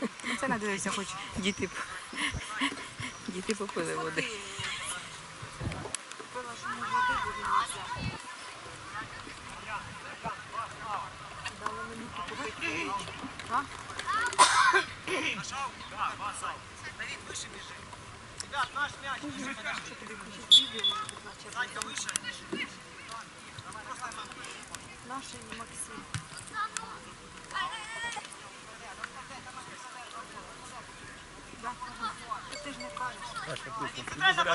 Ну, це надивився, хоч діти діти попили води. Пила, що ми води будемо взяти. Дали мені купити. Нашов? Так, Васал. Давид, вище біжи. Ребят, наш м'яч. Що тобі хочеш відео? Санька, вище.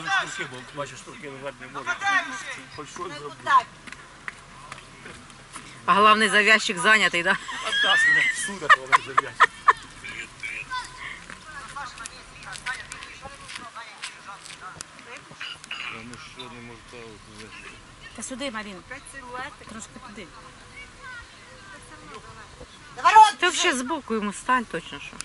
Заряжу штурки, бо бачиш, штурки лежать не можуть. Хоч щось. А головний зав'язчик зайнятий, так? Да? Отдасть мене, суда, що, не можу. Та сюди, Марін. Трошки туди. Ти взагалі збоку йому стань точно що.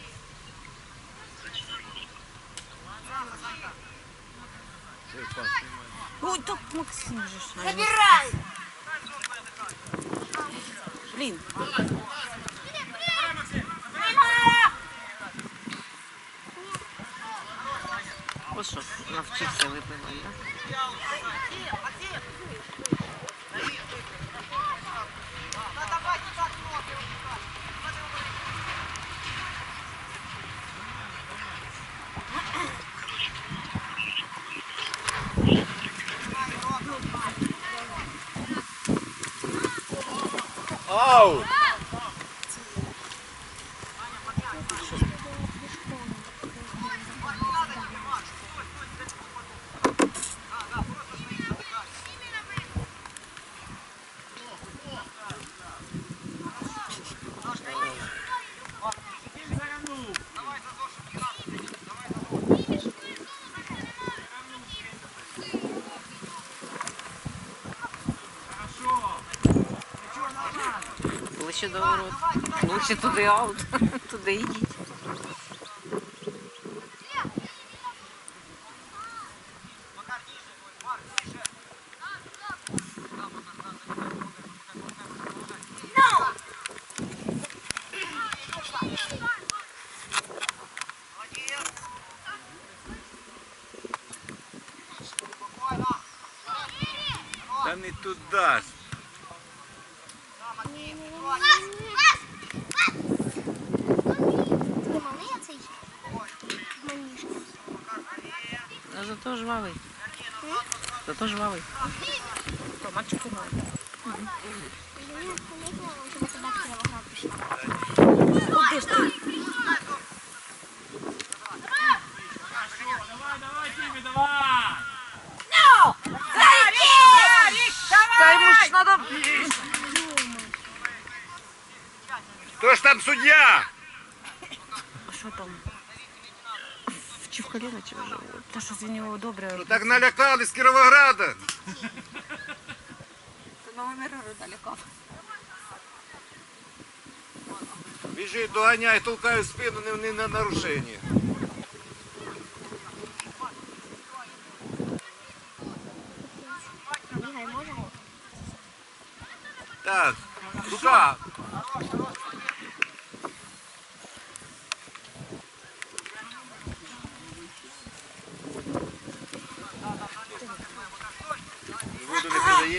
Ой, так Максим же. Забирай! Блін. Ось що, навчився випивати, так? Ближче до ворот. Лучше туди аут. Туди йдіть. Та не туди. Ну зато жвавий. Зато жвавий. Мальчик має. Куди ж ти? Та йому ж треба... Хто ж там суддя? А що там? Чи в коліно, чи в живот? Та щось він його добре. Так налякали з Кіровограда. Ти номер далеко. Біжить, доганяй, толкаю в спину, не, не на нарушення. Бігай, може? Так, рука.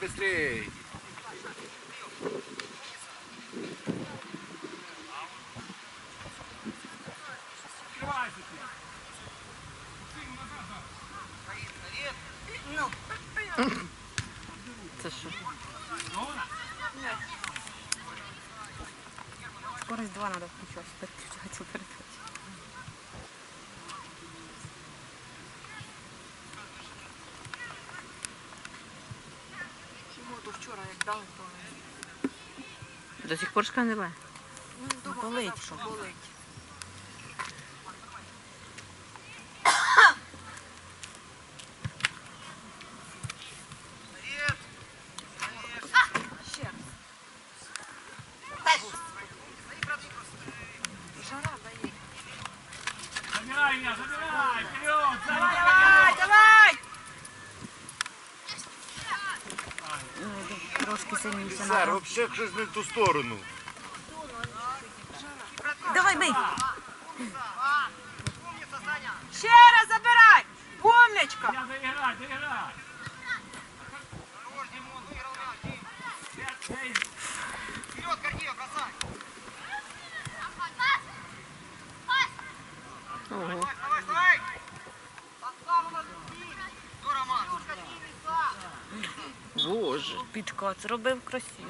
Быстрей, быстрей. Це що? Скорость 2 треба включати, переключати цю До сих пор шканила. Ну, думаю, Болить, казав, що? що болить. Взагалі щось не в ту сторону. Давай, бий. Ще раз забирай! Умничка! Я доиграй, доиграй! Ого. Боже. Підкат зробив красиво.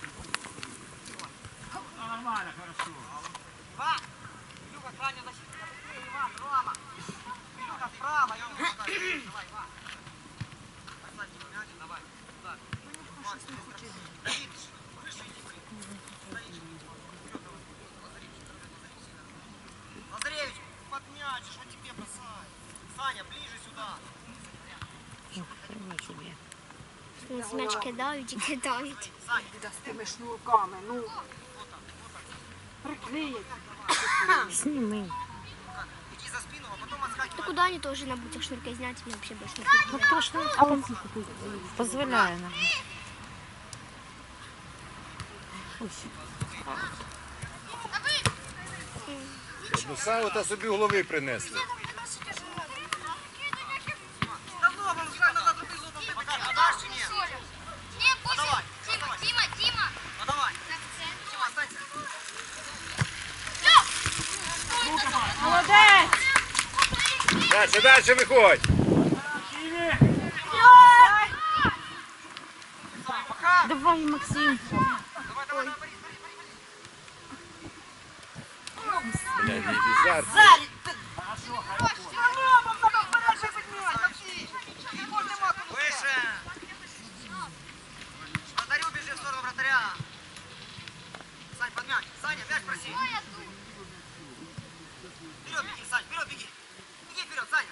закройте! Стань у ворота, треба тобі та стінка. Стінка. Держи, Макс. Молодець. Ланка. А, Нормально, хорошо. Лазаревич, под мяч, что тебе бросать? Саня, ближе сюда. Нічого собі. Нас м'яч кидають і кидають. Іди з тими шнурками, ну. Снимай. Да куда они тоже на бутях шнурка снять, мне вообще больше не Ну кто шнур, а он позволяет нам. Ну, саву та собі голови принесли. Дальше, дальше виходь. Давай, Максим. Бля, не візар. Выше. Вратарю бежи в сторону вратаря. Сань, под мяч. Саня, мяч проси. Вперед беги, Сань, вперед беги. Беги вперед, Саня.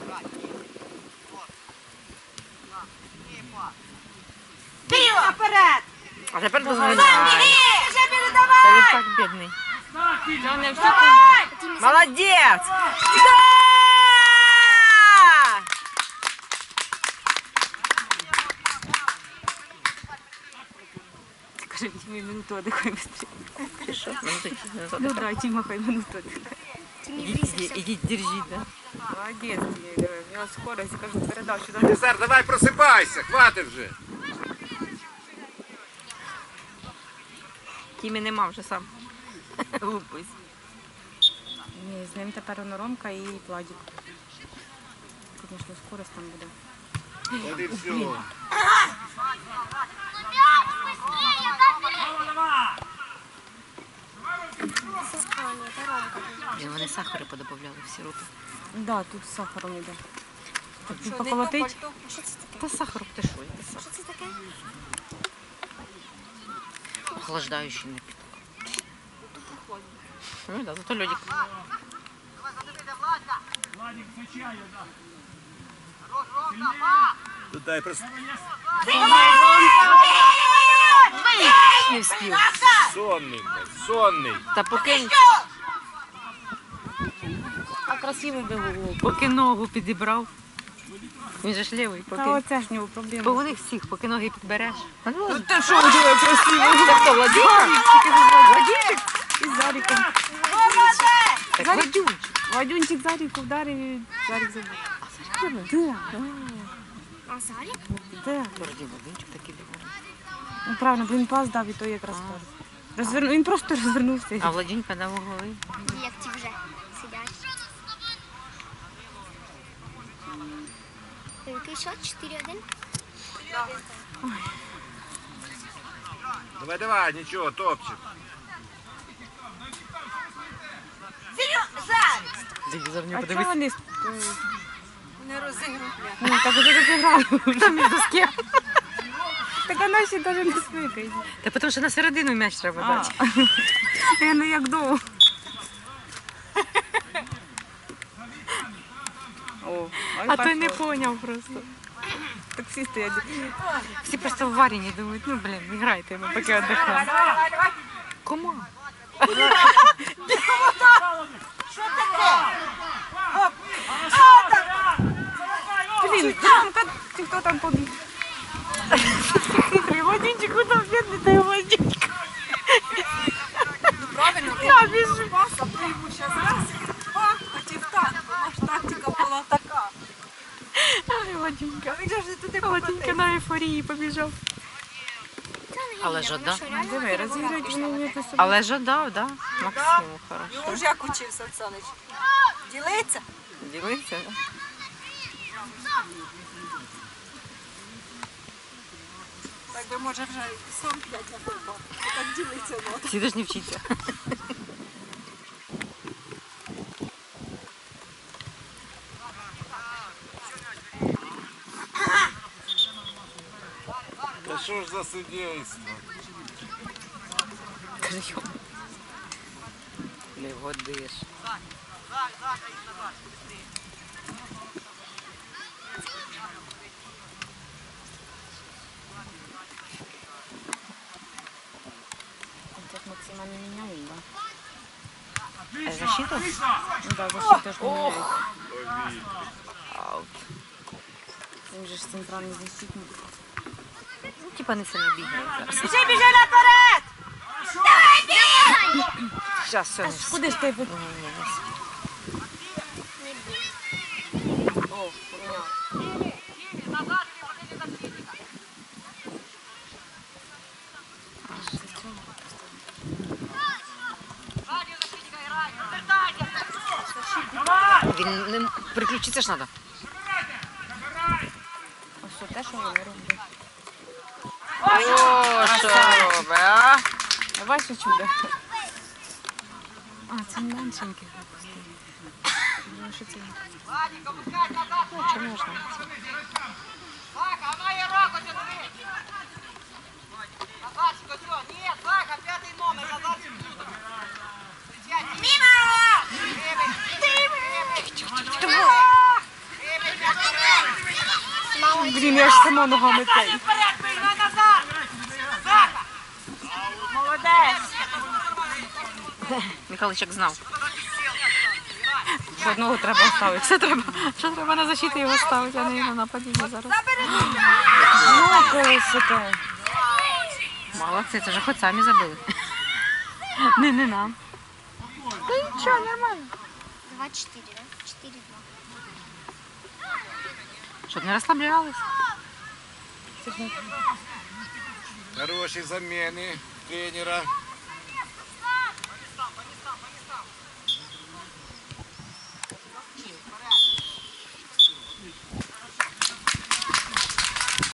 Давай, беги. Вот. На, не пас. Бій наперед! А тепер дозволяє. Вже Та передавай! він так бідний. Джоне, все Давай! Молодець! Скажи, Тімі, минуту отдихай быстрее. Ти що? Минуту назад. Ну да, Тіма, хай минуту отдихай. Ідіть, ідіть, ідіть, держіть, да? Молодець, Тімі, диви, в нього скорость, кожну передачу. дає. Візар, давай просипайся, хватить вже. Тімі нема вже сам. Лупись. Ні, з ним тепер Ромка і Владик. Звісно, скорость там буде. От і все. Блін, вони сахари подобавляли всі руки. Да, тут з сахаром йде. Поколотить. Що це таке? Та сахар ти що? Це. Що це таке? Охлаждаючий напиток. Ну да, зато Владька. Владик, да. Дай просто Не встиг. сонний, сонний. Та поки, А красивий би голову. поки ногу підібрав. Він же ж лівий, Та поки. оце ж нього Бо проблема. у них всіх, поки ноги підбереш. Ну, Ти що у тебе красиво? так то Владимир? Владимир і Заріком. Так Владюнчик. Вадюнчик Заріку вдарив і Зарік забув. Да. А Азарик? Де? Вроді водичок такий був. Ну правильно, бо він пас дав і той якраз пас. Розверну... Він просто розвернувся. А Владінька дав у голови. Як ті вже Який счет? 4-1? Давай, давай, нічого, топчик. Телевізор не А чого подивись. вони... Не розігрують. Ну, так уже розіграли. Там між ким. Так а наші навіть не смикають. Та тому що на середину м'яч треба А. дати. Я не як довго. О, А той не поняв просто. Таксисти я Всі просто в варені думають, ну блін, грайте, ми поки віддихаємо. Кому? Блін, Дімка, ти хто там побіг? Хитрий Вадінчик, куди бідний той Вадінчик? Правильно, Я біжу. паса прийму ще Туди Вадінька на ейфорії побіжав. Але ж да. Диви, розіграють мені собі. Але ж дав, да? Максиму хорошо. Ж як учився Оксанич. Ділиться? Ділиться, да? Так би може вже сам п'ять написав. Так ділиться ну. Всі ж не вчиться. за судейство? Кажи йому. Не годиш. Це ж Максима не міняють, да? А защиту? Ну да, защита ж не міняють. Аут. Він же ж центральний защитник. Ну, типа не сильно бігає зараз. Біжи, біжи наперед! Зараз все. Аж куди ж ти? ви- О, поміняв. Він не переключитися ж треба. Ось це те, що вони роблять. О, що робить, а? А ваше чудо. А, це меншенький. Ну, що це? Вадик, опускай назад! Ну, чи можна? Сака, а має руку тягни! Назарчик, ось сюди. Ні, Сака, п'ятий номер, Назарчик тут. Мимо! Блін, я ж сама ногами цей. Михайличок знав. Що одного треба ставити. Що треба, що треба на защиту його ставити, а не на нападіння зараз. Ну, красота. Молодці, це ж хоч самі забили. Не, не нам. 2-4, да? 4-2. Щоб не розслаблялись. Хороші заміни тренера.